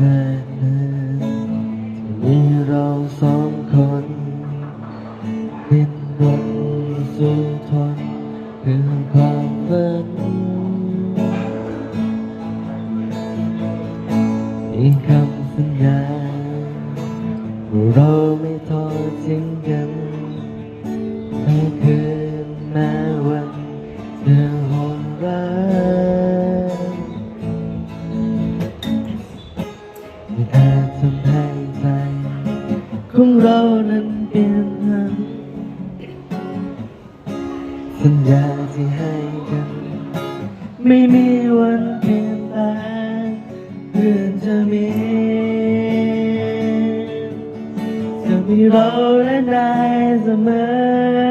นานนานจะมีเราสองคนเป็นบนสู่ทนเพื่อความฝันมีคำสัญญาเราไม่ทอดทิ้งกันไม่คืน ของเรานั้นเปลี่ยนหันสัญญาที่ให้กัน ไม่มีวันเปลี่ยนแปลงเพื่อนจะมีจะมีเราและนายเสมอ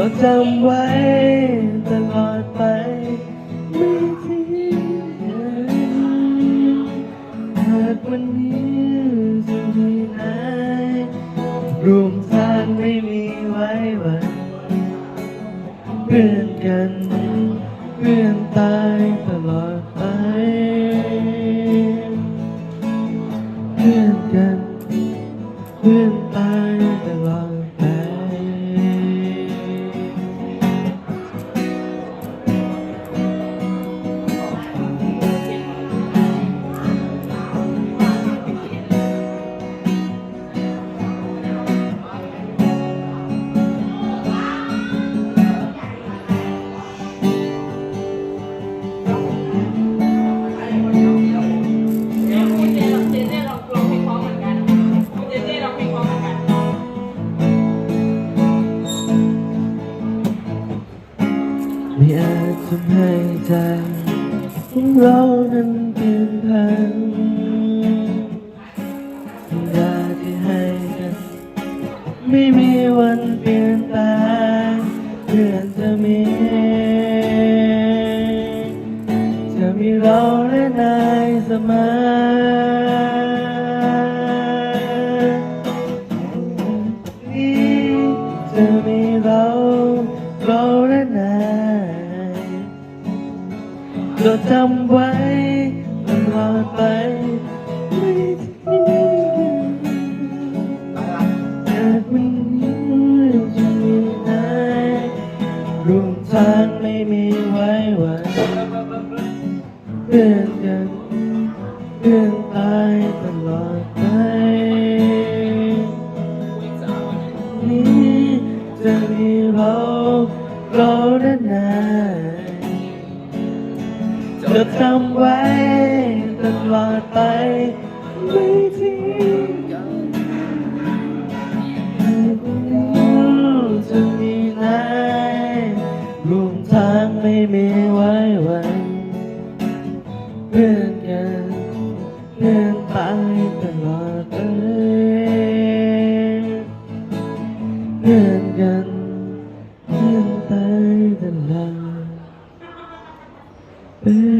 เราจำไว้ตลอดไปไม่ทิ้งหากวันนี้จะมีนายรวมทางไม่มีไว้วันเพื่อนกันเพื่อนตายตลอดไปเพื่อนกันเพื่อนตายตลอด ไม่อาจทำให้ใจของเรานั้นเปลี่ยนผันสัญญาที่ให้กันไม่มีวันเปลี่ยนแปลงเพื่อนจะมีจะมีเราและนายเสมอนี้จะมีเราเราและนาย เราจำไว้ตลอดไปไม่ทิ้งแต่วันนี้จะมีนายรวมทางไม่มีไว้วันเพื่อนกันเพื่อนตายตลอดไปนี้จะมีเราเราและนาย จะจำไว้ตลอดไปไม่ทิ้งจะมีนายรวมทางไม่มีไว้วันเพื่อนกันเพื่อนตายตลอดไปเพื่อนกันเพื่อนตายตลอดไป